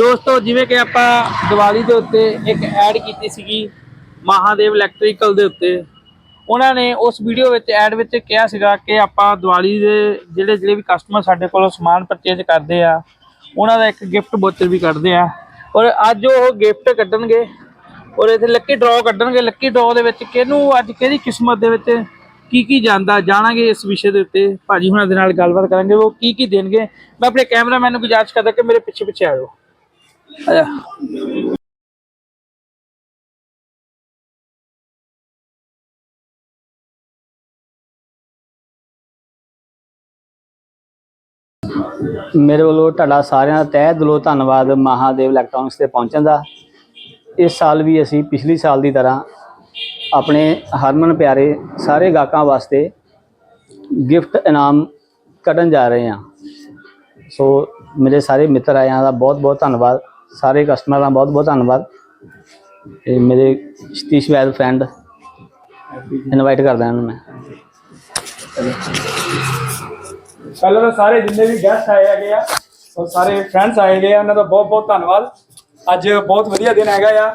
ਦੋਸਤੋ, ਜਿਵੇਂ ਕਿ ਆਪਾਂ ਦੀਵਾਲੀ ਦੇ ਉੱਤੇ ਇੱਕ ਐਡ ਕੀਤੀ ਸੀਗੀ, ਮਹਾਦੇਵ ਇਲੈਕਟ੍ਰੀਕਲ ਦੇ ਉੱਤੇ। ਉਹਨਾਂ ਨੇ ਉਸ ਵੀਡੀਓ ਵਿੱਚ, ਐਡ ਵਿੱਚ ਕਿਹਾ ਸੀਗਾ ਕਿ ਆਪਾਂ ਦੀਵਾਲੀ ਦੇ ਜਿਹੜੇ ਜਿਹੜੇ ਵੀ ਕਸਟਮਰ ਸਾਡੇ ਕੋਲੋਂ ਸਮਾਨ ਪਰਚੇਜ ਕਰਦੇ ਆ, ਉਹਨਾਂ ਦਾ ਇੱਕ ਗਿਫਟ ਵੋਚਰ ਵੀ ਕੱਢਦੇ ਆ। ਔਰ ਅੱਜ ਉਹ ਗਿਫਟ ਕੱਢਣਗੇ, ਔਰ ਇੱਥੇ ਲੱਕੀ ਡਰਾਅ ਕੱਢਣਗੇ। ਲੱਕੀ ਡਰਾਅ ਦੇ ਵਿੱਚ ਕਿਹਨੂੰ, ਅੱਜ ਕਿਹਦੀ ਕਿਸਮਤ ਦੇ ਵਿੱਚ ਕੀ ਕੀ ਜਾਂਦਾ, ਜਾਣਾਂਗੇ ਇਸ ਵਿਸ਼ੇ ਦੇ ਉੱਤੇ। ਭਾਜੀ ਹੁਣਾਂ ਦੇ ਨਾਲ ਗੱਲਬਾਤ ਕਰਾਂਗੇ, ਉਹ ਕੀ ਕੀ ਦੇਣਗੇ। ਮੈਂ ਆਪਣੇ ਕੈਮਰਾਮੈਨ ਨੂੰ ਗੁਜ਼ਾਰਿਸ਼ ਕਰਦਾ ਕਿ ਮੇਰੇ ਪਿੱਛੇ ਪਿੱਛੇ ਆ ਜਾਓ ਮੇਰੇ ਵੱਲੋਂ ਤੁਹਾਡਾ ਸਾਰਿਆਂ ਦਾ ਤਹਿ ਦਿਲੋਂ ਧੰਨਵਾਦ ਮਹਾਦੇਵ ਇਲੈਕਟ੍ਰੋਨਿਕਸ ਤੇ ਪਹੁੰਚਣ ਦਾ। ਇਸ ਸਾਲ ਵੀ ਅਸੀਂ ਪਿਛਲੀ ਸਾਲ ਦੀ ਤਰ੍ਹਾਂ ਆਪਣੇ ਹਰਮਨ ਪਿਆਰੇ ਸਾਰੇ ਗਾਹਕਾਂ ਵਾਸਤੇ ਗਿਫਟ ਇਨਾਮ ਕੱਢਣ ਜਾ ਰਹੇ ਹਾਂ। ਸੋ ਮੇਰੇ ਸਾਰੇ ਮਿੱਤਰ ਆਇਆਂ ਦਾ ਬਹੁਤ ਬਹੁਤ ਧੰਨਵਾਦ। ਸਾਰੇ ਕਸਟਮਰਾਂ ਦਾ ਬਹੁਤ ਬਹੁਤ ਧੰਨਵਾਦ। ਤੇ ਮੇਰੇ ਸਤੀਸ਼ ਵੈਦ ਫਰੈਂਡ ਇਨਵਾਈਟ ਕਰਦਾ ਇਹਨਾਂ ਨੂੰ ਮੈਂ। ਪਹਿਲਾਂ ਤਾਂ ਸਾਰੇ ਜਿੰਨੇ ਵੀ ਗੈਸਟ ਆਏ ਹੈਗੇ ਆ, ਉਹ ਸਾਰੇ ਫਰੈਂਡਸ ਆਏ ਹੈਗੇ ਆ, ਉਹਨਾਂ ਦਾ ਬਹੁਤ ਬਹੁਤ ਧੰਨਵਾਦ। ਅੱਜ ਬਹੁਤ ਵਧੀਆ ਦਿਨ ਹੈਗਾ ਆ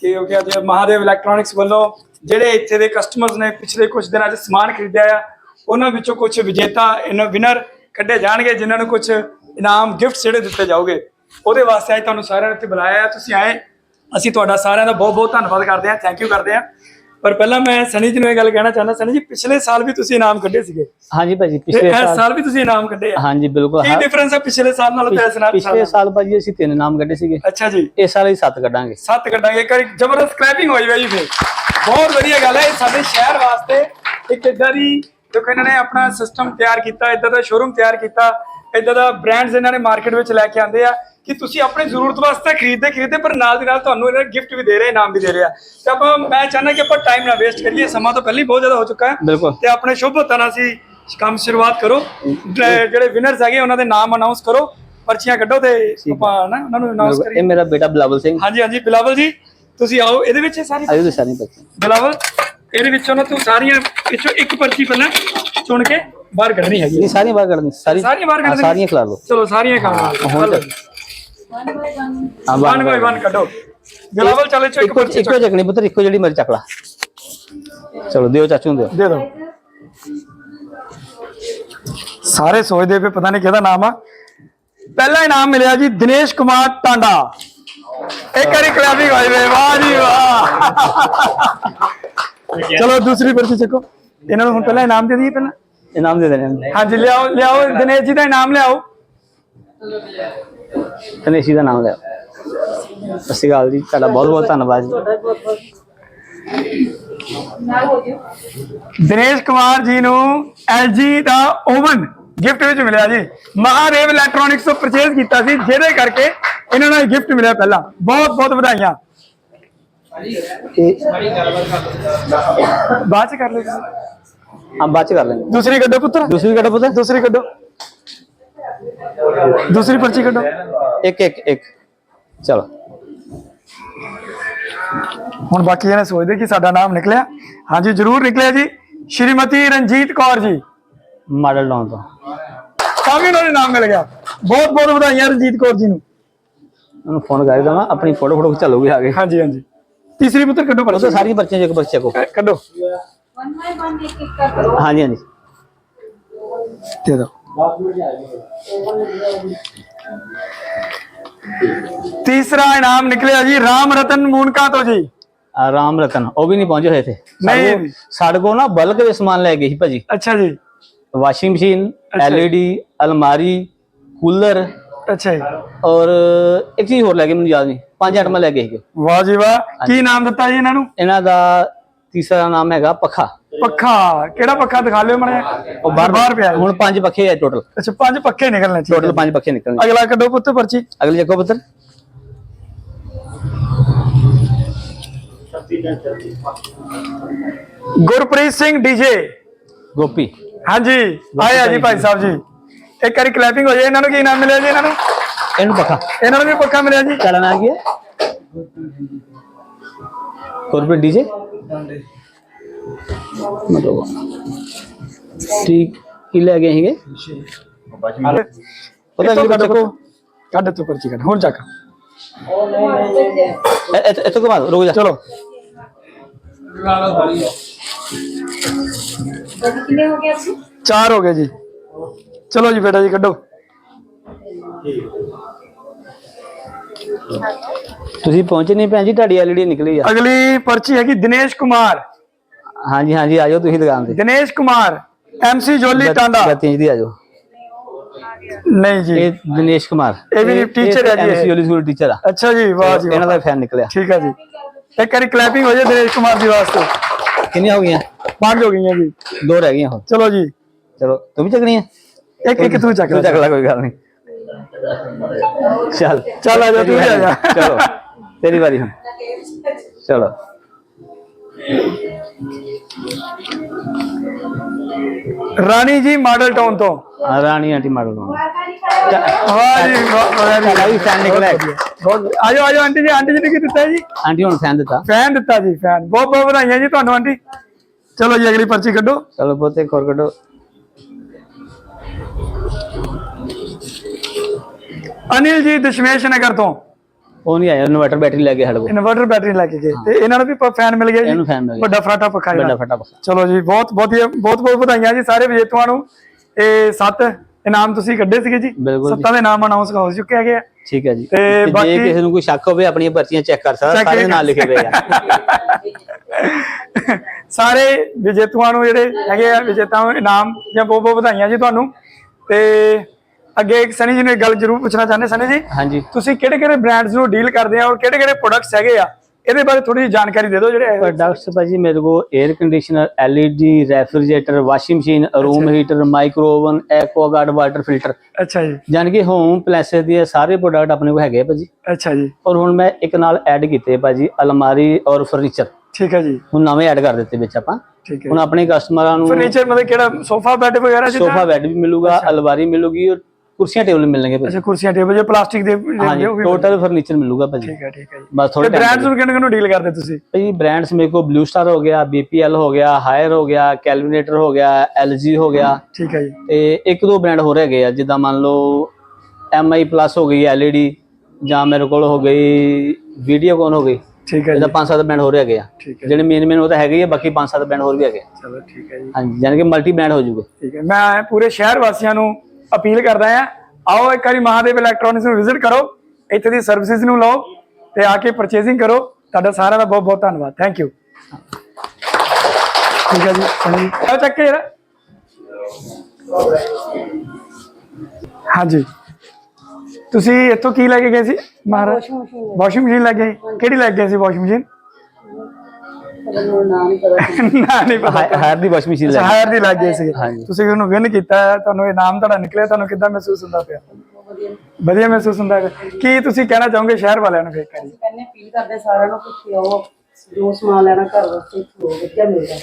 ਕਿ ਕਿਉਂਕਿ ਅੱਜ ਮਹਾਦੇਵ ਇਲੈਕਟ੍ਰੋਨਿਕਸ ਵੱਲੋਂ ਜਿਹੜੇ ਇੱਥੇ ਦੇ ਕਸਟਮਰਸ ਨੇ, ਪਿਛਲੇ ਕੁਝ ਦਿਨਾਂ 'ਚ ਸਮਾਨ ਖਰੀਦਿਆ ਆ, ਉਹਨਾਂ ਵਿੱਚੋਂ ਕੁਝ ਵਿਜੇਤਾ, ਇਹਨਾਂ ਵਿਨਰ ਕੱਢੇ ਜਾਣਗੇ, ਜਿਨ੍ਹਾਂ ਨੂੰ ਕੁਝ ਇਨਾਮ ਗਿਫਟ ਜਿਹੜੇ ਦਿੱਤੇ ਜਾਓਗੇ ਉਹਦੇ ਵਾਸਤੇ ਅੱਜ ਤੁਹਾਨੂੰ ਸਾਰਿਆਂ ਨੂੰ ਇੱਥੇ ਬੁਲਾਇਆ ਆ ਤੁਸੀਂ ਆਏ। ਅਸੀਂ ਤੁਹਾਡਾ ਸਾਰਿਆਂ ਦਾ ਬਹੁਤ ਬਹੁਤ ਧੰਨਵਾਦ ਕਰਦੇ ਹਾਂ। ਥੈਂਕ ਯੂ ਕਰਦੇ ਹਾਂ। ਪਰ ਪਹਿਲਾਂ ਮੈਂ ਸਨੀ ਜੀ ਨੂੰ ਇਹ ਗੱਲ ਕਹਿਣਾ ਚਾਹੁੰਦਾ। ਸਨੀ ਜੀ ਪਿਛਲੇ ਸਾਲ ਵੀ ਤੁਸੀਂ ਇਨਾਮ ਕੱਢੇ ਸੀਗੇ। ਹਾਂਜੀ ਭਾਜੀ ਪਿਛਲੇ ਇਸ ਸਾਲ ਸਾਲ ਵੀ ਤੁਸੀਂ ਇਨਾਮ ਕੱਢੇ ਆ। ਹਾਂਜੀ ਬਿਲਕੁਲ। ਕੀ ਹਾਂ। ਡਿਫਰੈਂਸ ਹੈ ਪਿਛਲੇ ਸਾਲ ਨਾਲੋਂ ਤੇ ਇਸ ਨਾਲ ਪਿਛਲੇ ਸਾਲ ਭਾਜੀ ਅਸੀਂ ਤਿੰਨ ਨਾਮ ਕੱਢੇ ਸੀਗੇ। ਅੱਛਾ ਜੀ। ਇਸ ਸਾਲ ਅਸੀਂ ਸੱਤ ਕੱਢਾਂਗੇ। ਸੱਤ ਕੱਢਾਂਗੇ। ਇੱਕ ਜ਼ਬਰਦਸਤ ਕਲੈਪਿੰਗ ਹੋਈ ਬਾਈ ਫੇ ਬਹੁਤ ਵਧੀਆ ਗੱਲ ਹੈ। ਇਹ ਸਾਡੇ ਸ਼ਹਿਰ ਵਾਸਤੇ ਇੱਕ ਇਦਾਂ ਦੀ ਦੇਖੋ ਇਹਨਾਂ ਨੇ ਆਪਣਾ ਸਿਸਟਮ ਤਿਆਰ ਕੀਤਾ। ਇਦਾਂ ਦਾ ਸ਼ੋਰੂਮ ਤਿਆਰ ਕੀਤਾ। ਇਦਾਂ ਦਾ ਬ੍ਰਾਂਡਸ ਇਹਨਾਂ ਨੇ ਮਾਰਕੀਟ ਵਿੱਚ ਲੈ ਕੇ ਆਂਦੇ ਆ। ਕਿ ਤੁਸੀਂ ਆਪਣੀ ਜ਼ਰੂਰਤ ਵਾਸਤੇ ਖਰੀਦਦੇ ਖਰੀਦਦੇ ਪਰ ਨਾਲ ਦੀ ਨਾਲ ਤੁਹਾਨੂੰ ਇਹਨਾਂ ਗਿਫਟ ਵੀ ਦੇ ਰਹੇ ਇਨਾਮ ਵੀ ਦੇ ਰਹੇ। ਆ ਤੇ ਆਪਾਂ ਮੈਂ ਚਾਹੁੰਦਾ ਕਿ ਆਪਾਂ ਟਾਈਮ ਨਾ ਵੇਸਟ ਕਰੀਏ ਸਮਾਂ ਤਾਂ ਪਹਿਲਾਂ ਹੀ ਬਹੁਤ ਜ਼ਿਆਦਾ ਹੋ ਚੁੱਕਾ ਹੈ। ਤੇ ਆਪਣੇ ਸ਼ੁਭ ਨਾਲ ਅਸੀਂ ਕੰਮ ਸ਼ੁਰੂਆਤ ਕਰੋ। ਜਿਹੜੇ ਵਿਨਰਸ ਹੈਗੇ ਉਹਨਾਂ ਦੇ ਨਾਮ ਅਨਾਉਂਸ ਕਰੋ ਪਰਚੀਆਂ ਕੱਢੋ ਤੇ ਆਪਾਂ ਨਾ ਉਹਨਾਂ ਨੂੰ ਅਨਾਉਂਸ ਕਰੀਏ ਇਹ ਮੇਰਾ ਬੇਟਾ ਬਲਾਵਲ ਸਿੰਘ। ਹਾਂਜੀ ਹਾਂਜੀ ਬਿਲਾਵਲ ਜੀ ਤੁਸੀਂ ਆਓ ਇਹਦੇ ਵਿੱਚ ਸਾਰੀ ਆਇਓ ਬੱਚੇ ਬਿਲਾਵਲ ਇਹਦੇ ਵਿੱਚੋਂ ਨਾ ਤੂੰ ਸਾਰੀਆਂ ਵਿੱਚੋਂ ਇੱਕ ਪਰਚੀ ਪਹਿਲਾਂ ਚੁਣ ਕੇ ਬਾਹਰ ਕੱਢਣੀ ਹੈਗੀ ਨਹੀਂ ਸਾਰੀਆਂ ਬਾਹਰ ਕੱਢਣੀ ਸਾਰੀ ਸਾਰੀਆਂ ਬਾਹਰ ਹਾਂ, ਕੱਢ ਸਾਰੀਆਂ ਖਿਲਾ ਲਓ। ਚਲੋ ਸਾਰੀਆਂ ਹੁਣ ਤੱਕ ਹਾਂ ਵਨ ਬਾਈ ਵਨ ਕੱਢੋ ਬਿਲਾਵਲ ਚਲੇ ਚੋ ਇੱਕ ਇੱਕੋ ਪਰਚੀ ਇੱਕੋ ਚੱਕਣੀ ਪੁੱਤਰ ਇੱਕੋ ਜਿਹੜੀ ਮਰਜ਼ੀ ਚੱਕ ਲਾ ਚਲੋ ਦਿਓ ਚਾਚੂ ਨੂੰ ਦਿਓ ਦੇ ਦਿਓ ਸਾਰੇ ਸੋਚਦੇ ਪਏ ਪਤਾ ਨਹੀਂ ਕਿਹਦਾ ਨਾਮ ਆ ਪਹਿਲਾ ਇਨਾਮ ਮਿਲਿਆ ਜੀ ਦਿਨੇਸ਼ ਕੁਮਾਰ ਟਾਂਡਾ ਇੱਕ ਵਾਰੀ ਕਲੈਪਿੰਗ ਹੋਈ ਵੇ ਵਾਹ ਜੀ ਵਾਹ ਚਲੋ ਦੂਸਰੀ ਪਰਚੀ ਚੱਕੋ ਇਹਨਾਂ ਨੂੰ ਹੁਣ ਪਹਿਲਾਂ ਇਨਾਮ ਦੇ ਦਈਏ ਪਹਿਲਾਂ ਇਨਾਮ ਦੇ ਦੇਣੇ ਹਾਂਜੀ ਲਿਆਓ ਲਿਆਓ ਦਿਨੇਸ਼ ਜੀ ਦਾ ਇਨਾਮ ਲਿਆਓ ਤਨੇਸ਼ੀ ਦਾ ਨਾਮ ਲਿਓ ਸਤਿ ਸ਼੍ਰੀ ਅਕਾਲ ਜੀ ਤੁਹਾਡਾ ਬਹੁਤ ਬਹੁਤ ਧੰਨਵਾਦ ਜੀ। ਦਿਨੇਸ਼ ਕੁਮਾਰ ਜੀ ਨੂੰ LG ਦਾ ਓਵਨ ਗਿਫਟ ਵਿੱਚ ਮਿਲਿਆ ਜੀ। ਮਹਾਦੇਵ ਇਲੈਕਟ੍ਰੋਨਿਕਸ ਤੋਂ ਪਰਚੇਜ਼ ਕੀਤਾ ਸੀ ਜਿਹਦੇ ਕਰਕੇ ਇਹਨਾਂ ਨੂੰ ਗਿਫਟ ਮਿਲਿਆ ਪਹਿਲਾਂ। ਬਹੁਤ ਬਹੁਤ ਵਧਾਈਆਂ। ਬਾਅਦ ਚ ਕਰ ਲਿਓ ਤੁਸੀਂ। ਹਾਂ ਬਾਅਦ ਚ ਕਰ ਲੈਂਗੇ ਦੂਸਰੀ ਕੱਢੋ ਪੁੱਤਰ। ਦੂਸਰੀ ਕੱਢੋ ਪੁੱਤਰ। ਦੂਸਰੀ ਕੱਢੋ। ਦੂਸਰੀ ਪਰਚੀ ਕੱਢੋ। ਇੱਕ ਇੱਕ ਇੱਕ। ਚਲੋ। ਹੁਣ ਬਾਕੀ ਇਹਨੇ ਸੋਚਦੇ ਕਿ ਸਾਡਾ ਨਾਮ ਨਿਕਲਿਆ। ਹਾਂਜੀ ਜਰੂਰ ਨਿਕਲਿਆ ਜੀ। ਸ਼੍ਰੀਮਤੀ ਰਣਜੀਤ ਕੌਰ ਜੀ। ਮਾਡਲ ਟਾਊਨ ਤੋਂ। ਕਾਫੀ ਉਹਨਾਂ ਦੇ ਨਾਮ ਮਿਲ ਗਿਆ। ਬਹੁਤ ਬਹੁਤ ਵਧਾਈਆਂ ਰਣਜੀਤ ਕੌਰ ਜੀ ਨੂੰ। ਉਹਨੂੰ ਫੋਨ ਕਰ ਦਵਾਂ ਆਪਣੀ ਫੋਟੋ ਫੋਟੋ ਖਿਚਾਲੋਗੇ ਆਗੇ ਹਾਂਜੀ ਹਾਂਜੀ। ਤੀਸਰੀ ਪੁੱਤਰ ਕੱਢੋ ਉਹ ਪਰਚੀ ਸਾਰੀਆਂ ਪਰਚੀਆਂ ਇੱਕ ਬੱਚੇ ਕੋ ਕੱਢੋ। ਹਾਂਜੀ ਹਾਂਜੀ। ਦੇ ਦਿਓ। ਤੀਸਰਾ ਇਨਾਮ ਨਿਕਲਿਆ ਜੀ ਰਾਮ ਰਤਨ ਮੂਨਕਾ ਤੋਂ ਜੀ। ਆ ਰਾਮ ਰਤਨ ਉਹ ਵੀ ਨਹੀਂ ਪਹੁੰਚੇ ਹੋਏ ਥੇ ਨਹੀਂ। ਸਾਡੇ ਕੋਲ- ਸਾਡੇ ਕੋਲ ਨਾ ਬਲਕ ਦੇ ਸਮਾਨ ਲੈ ਗਏ ਸੀ ਭਾਜੀ। ਅੱਛਾ ਜੀ। ਵਾਸ਼ਿੰਗ ਮਸ਼ੀਨ ਅੱਛਾ। ਐਲਈਡੀ ਅਲਮਾਰੀ ਕੂਲਰ। ਅੱਛਾ ਜੀ। ਔਰ ਇੱਕ ਚੀਜ਼ ਹੋਰ ਲੈ ਕੇ ਮੈਨੂੰ ਯਾਦ ਨਹੀਂ। ਪੰਜ ਆਈਟਮਾਂ ਲੈ ਗਏ ਸੀਗੇ। ਵਾਹ ਜੀ ਵਾਹ। ਕੀ ਨਾਮ ਦਿੱਤਾ ਜੀ ਇਹਨਾਂ ਨੂੰ? ਇਹਨਾਂ ਦਾ ਤੀਸਰਾ ਨਾਮ ਹੈਗਾ ਪੱਖਾ। ਪੱਖਾ। ਕਿਹੜਾ ਪੱਖਾ ਦਿਖਾ ਲਿਓ ਮਣੇ ਉਹ ਬਾਹਰ ਬਾਹਰ ਪਿਆ। ਜੀ। ਹੁਣ ਪੰਜ ਪੱਖੇ ਆ ਟੋਟਲ ਅੱਛਾ ਪੰਜ ਪੱਖੇ ਨਿਕਲਣੇ ਠੀਕ ਟੋਟਲ। ਪੰਜ ਪੱਖੇ ਨਿਕਲਣਗੇ ਅਗਲਾ ਕੱਢੋ ਪੁੱਤ ਪਰਚੀ। ਅਗਲੇ ਚੱਕੋ ਪੁੱਤਰ। ਗੁਰਪ੍ਰੀਤ ਸਿੰਘ ਡੀਜੇ ਗੋਪੀ। ਹਾਂਜੀ ਆਏ ਆ ਜੀ ਭਾਈ ਸਾਹਿਬ ਜੀ। ਇੱਕ ਵਾਰੀ ਕਲੈਪਿੰਗ ਹੋ ਜਾਏ। ਇਹਨਾਂ ਨੂੰ ਕੀ ਨਾਮ ਮਿਲਿਆ ਜੀ ਇਹਨਾਂ ਨੂੰ? ਇਹਨੂੰ ਪੱਖਾ। ਇਹਨਾਂ ਨੂੰ ਵੀ ਪੱਖਾ ਮਿਲਿਆ ਜੀ। ਨਾਮ ਕੀ ਹੈ? ਕਾਰਪੋਰੇਟ ਡੀਜੇ ਮਤਲਬ ਠੀਕ ਕੀ ਲੈ ਗਏ ਸੀਗੇ ਪਤਾ ਇੱਥੋਂ ਨਹੀਂ ਕੱਢੋ ਚੱਕੋ ਕੱਢ ਤੂੰ ਪਰਚੀ ਕੱਢ ਹੁਣ ਚੱਕ ਇਹ- ਇੱਥੇ ਇੱਥੇ ਘੁਮਾ ਦਿਓ, ਰੁਕ ਜਾ ਚਲੋ ਕਿੰਨੇ ਹੋ ਗਏ ਅਸੀਂ ਚਾਰ ਹੋ ਗਏ ਜੀ ਚਲੋ ਜੀ ਬੇਟਾ ਜੀ ਕੱਢੋ ਤੁਸੀਂ ਪਹੁੰਚੇ ਨਹੀਂ ਭੈਣ ਜੀ ਤੁਹਾਡੀ ਐਲਈਡੀ ਨਿਕਲੀ ਆ ਅਗਲੀ ਪਰਚੀ ਹੈਗੀ ਦਿਨੇਸ਼ ਕੁਮਾਰ ਹਾਂਜੀ ਹਾਂਜੀ ਆ ਜਾਓ ਤੁਸੀਂ ਦੁਕਾਨ ਤੇ। Dinesh Kumar MC Jolie Tanda. 32 inch ਦੀ ਆ ਜਾਓ। ਨਹੀਂ ਜੀ। ਇਹ ਦਿਨੇਸ਼ ਕੁਮਾਰ। ਇਹ ਵੀ teacher ਹੈ ਜੀ ਇਹ। ਐਮਸੀ ਵਾਲੀ ਸਕੂਲ ਟੀਚਰ ਆ। ਅੱਛਾ ਜੀ ਵਾਹ ਜੀ ਇਹਨਾਂ ਵਾਹ। ਦਾ ਫੈਨ ਨਿਕਲਿਆ। ਠੀਕ ਹੈ ਜੀ। ਇੱਕ ਵਾਰੀ ਕਲੈਪਿੰਗ ਹੋ ਜਾਏ ਦਿਨੇਸ਼ ਕੁਮਾਰ ਜੀ ਵਾਸਤੇ। ਕਿੰਨੀਆਂ ਹੋ ਗਈਆਂ? ਪੰਜ ਹੋ ਗਈਆਂ ਜੀ। ਦੋ ਰਹਿ ਗਈਆਂ ਹੁਣ ਚਲੋ ਜੀ। ਚਲੋ ਤੂੰ ਵੀ ਚੱਕਣੀ ਹੈ ਇੱਕ ਇੱਕ ਤੂੰ ਚੱਕ ਤੂੰ ਲੈ। ਚੱਕ ਲੈ ਕੋਈ ਗੱਲ ਨਹੀਂ। ਚੱਲ। ਚੱਲ ਆ ਜਾ, ਤੂੰ ਵੀ ਆ ਜਾ। ਚਲੋ। ਤੇਰੀ ਵਾਰੀ ਹੁਣ। ਚਲੋ। ਰਾਣੀ ਜੀ ਮਾਡਲ ਟਾਊਨ ਤੋਂ। ਆ ਰਾਣੀ ਆਂਟੀ ਮਾਡਲ ਨੂੰ ਜੀ ਫੈਨ ਨਿਕਲਿਆ ਇੱਕ। ਬਹੁਤ ਆਜੋ ਆਜੋ ਆਂਟੀ ਜੀ ਆਂਟੀ ਜੀ ਨੇ ਕੀ ਦਿੱਤਾ ਜੀ? ਆਂਟੀ ਹੁਣ ਫੈਨ ਦਿੱਤਾ। ਫੈਨ ਦਿੱਤਾ ਜੀ ਫੈਨ ਬਹੁਤ ਬਹੁਤ ਵਧਾਈਆਂ ਜੀ ਤੁਹਾਨੂੰ ਆਂਟੀ। ਚਲੋ ਜੀ ਅਗਲੀ ਪਰਚੀ ਕੱਢੋ। ਚਲੋ ਬਹੁਤੇ ਖੋਰ ਕੱਢੋ। ਅਨਿਲ ਜੀ ਦਸ਼ਮੇਸ਼ ਨਗਰ ਤੋਂ। ਉਹ ਨਹੀਂ ਆਇਆ ਇਨਵਰਟਰ ਬੈਟਰੀ ਲੈ ਕੇ ਸਾਡੇ ਕੋਲ ਇਨਵਰਟਰ ਬੈਟਰੀ ਲੈ ਕੇ ਗਏ। ਤੇ ਇਹਨਾਂ ਨੂੰ ਵੀ ਫੈਨ ਮਿਲ ਗਿਆ ਜੀ? ਇਹਨੂੰ ਫੈਨ ਮਿਲ ਗਿਆ। ਵੱਡਾ ਫਰਾਟਾ ਪੱਖਾ ਵੱਡਾ ਜਿਹੜਾ ਫਟਾ ਪੱਕਾ ਚਲੋ ਜੀ ਬਹੁਤ ਬਹੁਤ ਹੀ- ਬਹੁਤ ਬਹੁਤ ਵਧਾਈਆਂ ਜੀ ਸਾਰੇ ਵਿਜੇਤੂਆਂ ਨੂੰ। ਇਹ ਸੱਤ ਇਨਾਮ ਤੁਸੀਂ ਕੱਢੇ ਸੀਗੇ ਜੀ। ਸੱਤਾਂ ਦੇ ਨਾਮ ਅਨਾਉਂਸ ਹੋ ਚੁੱਕੇ ਹੈਗੇ ਆ ਠੀਕ ਹੈ ਜੀ। ਤੇ ਜੇ ਕਿਸੇ ਨੂੰ ਕੋਈ ਸ਼ੱਕ ਹੋਵੇ ਆਪਣੀਆਂ ਪਰਚੀਆਂ ਚੈੱਕ ਕਰ ਸਕਦਾ ਸਾਰੇ ਨਾਲ ਲਿਖੇ ਹੋਏ ਆ। ਸਾਰੇ ਵਿਜੇਤੂਆਂ ਨੂੰ ਜਿਹੜੇ ਹੈਗੇ ਆ ਵਿਜੇਤਾ ਨੂੰ ਇਨਾਮ ਜਾਂ ਬਹੁਤ ਬਹੁਤ ਵਧਾਈਆਂ ਜੀ ਤੁਹਾਨੂੰ। ਤੇ ਅੱਗੇ ਇੱਕ ਸਨੀ ਜੀ ਨੂੰ ਇੱਕ ਗੱਲ ਜ਼ਰੂਰ ਪੁੱਛਣਾ ਚਾਹੁੰਦੇ ਸਨੀ ਜੀ। ਹਾਂਜੀ। ਤੁਸੀਂ ਕਿਹੜੇ ਕਿਹੜੇ ਬ੍ਰਾਂਡਸ ਨੂੰ ਡੀਲ ਕਰਦੇ ਆ ਔਰ ਕਿਹੜੇ ਕਿਹੜੇ ਪ੍ਰੋਡਕਟਸ ਹੈਗੇ ਆ? ਇਹਦੇ ਬਾਰੇ ਥੋੜੀ ਜਿਹੀ ਜਾਣਕਾਰੀ ਦੇ ਦਿਓ ਜਿਹੜੇ ਪ੍ਰੋਡਕਟਸ ਭਾਜੀ ਮੇਰੇ ਕੋਲ air conditioner LED refrigerator washing machine room heater micro oven Aquaguard water filter ਅੱਛਾ ਜੀ। ਜਾਨ ਕਿ ਹੋਮ ਪਲੈਸਸ ਦੇ ਸਾਰੇ ਪ੍ਰੋਡਕਟ ਆਪਣੇ ਕੋਲ ਹੈਗੇ ਭਾਜੀ। ਅੱਛਾ ਜੀ। ਔਰ ਹੁਣ ਮੈਂ ਇੱਕ ਨਾਲ ਐਡ ਕੀਤੇ ਭਾਜੀ ਅਲਮਾਰੀ ਔਰ ਫਰਨੀਚਰ ਠੀਕ ਹੈ ਜੀ। ਹੁਣ ਨਵੇਂ ਐਡ ਕਰ ਦਿੱਤੇ ਵਿੱਚ ਆਪਾਂ। ਠੀਕ ਹੈ ਹੁਣ ਆਪਣੇ ਕਸਟਮਰਾਂ ਨੂੰ ਫਰਨੀਚਰ ਮਤਲਬ ਕਿਹੜਾ? ਸੋਫਾ ਬੈੱਡ ਵਗੈਰਾ ਜਿੱਦਾਂ? ਸੋਫਾ ਬੈੱਡ ਵੀ ਮਿਲੂਗਾ ਅਲਮਾਰੀ ਮਿਲੂਗੀ ਔਰ ਕੁਰਸੀਆਂ ਟੇਬਲ ਮਿਲਣਗੇ ਭਾਜੀ। ਅੱਛਾ ਕੁਰਸੀਆਂ ਟੇਬਲ ਜੇ ਪਲਾਸਟਿਕ ਦੇ ਹਾਂਜੀ ਟੋਟਲ ਫਰਨੀਚਰ ਮਿਲੂਗਾ ਭਾਜੀ। ਠੀਕ ਹੈ ਠੀਕ ਹੈ ਜੀ। ਬਸ ਥੋੜੇ ਬ੍ਰਾਂਡਸ ਨੂੰ ਕਿਹਨੂੰ ਕਿਹਨੂੰ ਡੀਲ ਕਰਦੇ ਤੁਸੀਂ? ਭਾਜੀ ਬ੍ਰਾਂਡਸ ਮੇਰੇ ਕੋਲ ਬਲੂ ਸਟਾਰ ਹੋ ਗਿਆ ਬੀਪੀਐਲ ਹੋ ਗਿਆ ਹਾਇਰ ਹੋ ਗਿਆ ਕੈਲਵੀਨੇਟਰ ਹੋ ਗਿਆ ਐਲਜੀ ਹੋ ਗਿਆ। ਠੀਕ ਹੈ ਜੀ। ਤੇ ਇੱਕ ਦੋ ਬ੍ਰਾਂਡ ਹੋਰ ਹੈਗੇ ਆ ਜਿੱਦਾਂ ਮੰਨ ਲਓ ਐਮਆਈ ਪਲੱਸ ਹੋ ਗਈ ਐਲਈਡੀ ਜਾਂ ਮੇਰੇ ਕੋਲ ਹੋ ਗਈ ਵੀਡੀਓਕੋਨ ਹੋ ਗਈ। ਠੀਕ ਹੈ ਜੀ। ਇਹਦਾ ਪੰਜ ਸੱਤ ਬ੍ਰਾਂਡ ਹੋਰ ਹੈਗੇ ਆ। ਠੀਕ ਹੈ। ਜਿਹੜੇ ਮੇਨ ਮੇਨ ਉਹ ਤਾਂ ਹੈਗੇ ਹੀ ਆ ਬਾਕੀ ਪੰਜ ਸੱਤ ਬ੍ਰਾਂਡ ਹੋਰ ਵੀ ਹੈਗੇ। ਚਲੋ ਠੀਕ ਹੈ ਜੀ। ਹਾਂਜੀ ਯਾਨੀ ਕਿ ਮਲਟੀ ਬ੍ਰਾਂਡ ਹੋ ਜੂਗੇ। ਠੀਕ ਹੈ। ਮੈਂ ਪੂਰੇ ਸ਼ਹਿਰ ਵਾਸੀਆਂ ਨੂੰ ਅਪੀਲ ਕਰਦਾ ਹਾਂ ਆਓ ਇੱਕ ਵਾਰੀ ਮਹਾਦੇਵ ਇਲੈਕਟ੍ਰੋਨਿਕਸ ਨੂੰ ਵਿਜ਼ਿਟ ਕਰੋ ਇੱਥੇ ਦੀ ਸਰਵਿਸਿਜ਼ ਨੂੰ ਲਓ ਤੇ ਆ ਕੇ ਪਰਚੇਜ਼ਿੰਗ ਕਰੋ। ਤੁਹਾਡਾ ਸਾਰਿਆਂ ਦਾ ਬਹੁਤ ਬਹੁਤ ਧੰਨਵਾਦ। ਥੈਂਕ ਯੂ ਠੀਕ ਹੈ ਜੀ ਹਾਂਜੀ। ਆ ਚੱਕ ਕੇ ਯਾਰ ਹਾਂਜੀ। ਤੁਸੀਂ ਇੱਥੋਂ ਕੀ ਲੈ ਕੇ ਗਏ ਸੀ ਮਹਾਰਾਜ? ਵਾਸ਼ਿੰਗ ਮਸ਼ੀਨ ਲੈ ਕੇ ਗਏ? ਕਿਹੜੀ ਲੈ ਕੇ ਗਏ ਸੀ ਵਾਸ਼ਿੰਗ ਮਸ਼ੀਨ? ਨਾ ਨਹੀਂ ਪਤਾ ਹਾਇ- ਹਾਇਰ ਦੀ ਵਾਸ਼ਿੰਗ ਮਸ਼ੀਨ ਅੱਛਾ ਹਾਇਰ ਦੀ ਲੱਗ ਗਈ ਸੀ। ਤੁਸੀਂ ਉਹਨੂੰ ਵਿਨ ਕੀਤਾ ਤੁਹਾਨੂੰ ਇਹ ਨਾਮ ਤੁਹਾਡਾ ਨਿਕਲਿਆ ਤੁਹਾਨੂੰ ਕਿੱਦਾਂ ਮਹਿਸੂਸ ਹੁੰਦਾ ਪਿਆ? ਵਧੀਆ। ਮਹਿਸੂਸ ਹੁੰਦਾ ਹੈ ਕੀ ਤੁਸੀਂ ਕਹਿਣਾ ਚਾਹੋਗੇ ਸ਼ਹਿਰ ਵਾਲਿਆਂ ਨੂੰ ਫੇਰ ਕਰੀ ਕਹਿੰਦੇ ਫੀਲ ਕਰਦੇ ਸਾਰਿਆਂ ਨੂੰ ਕੁਝ ਆਓ ਜੋ ਸਮਾਨ ਲੈਣਾ ਘਰ ਵਾਸਤੇ ਉਹ ਵਧੀਆ ਮਿਲਦਾ।